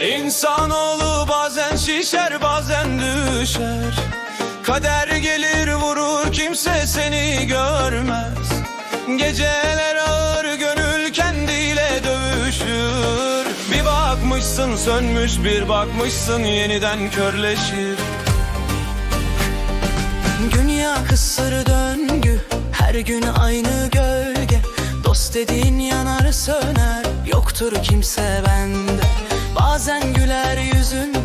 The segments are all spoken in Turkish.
İnsanoğlu bazen şişer bazen düşer. Kader gelir vurur kimse seni görmez. Geceler ağır gönül kendiyle dövüşür. Bir bakmışsın sönmüş bir bakmışsın yeniden körleşir. Dünya kısır döngü Her gün aynı gölge. Dost dediğin yanar söner Yoktur kimse bende Bazen güler yüzün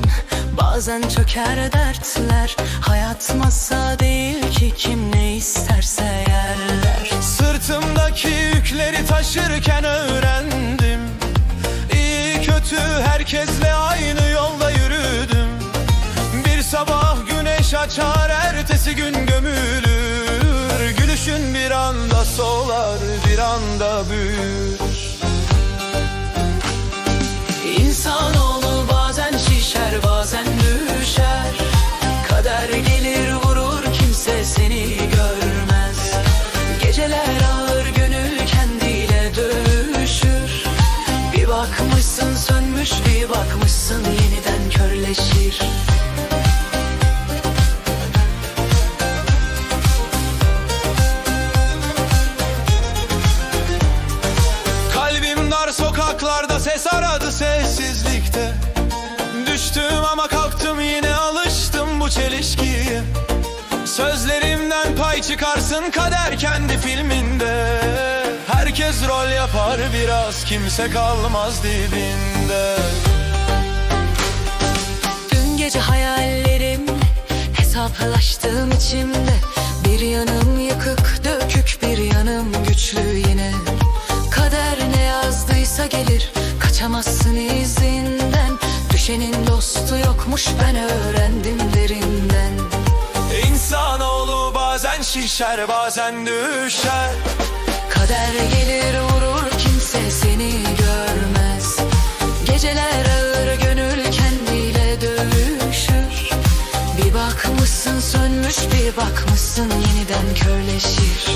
Bazen çöker dertler. Hayat masa değil ki Kim ne isterse yerler. Sırtımdaki yükleri taşırken öğrendim. İyi kötü herkesle aynı yolda yürüdüm. Bir sabah güneş açar ertesi gün gömülür. Gülüşün bir anda solar bir anda büyür bakmışsın sönmüş bir bakmışsın yeniden körleşir. Kalbim dar sokaklarda ses aradı sessizlikte. Düştüm ama kalktım yine alıştım bu çelişkiye. Sözlerimden pay çıkarsın kader kendi filminde Herkes rol yapar biraz kimse kalmaz dibinde. Dün gece hayallerim hesaplaştığım içimde. Bir yanım yıkık dökük bir yanım güçlü yine. Kader ne yazdıysa gelir kaçamazsın izinden. Düşenin dostu yokmuş ben öğrendim derinden. İnsanoğlu bazen şişer bazen düşer Sönmüş bir bakmışsın yeniden körleşir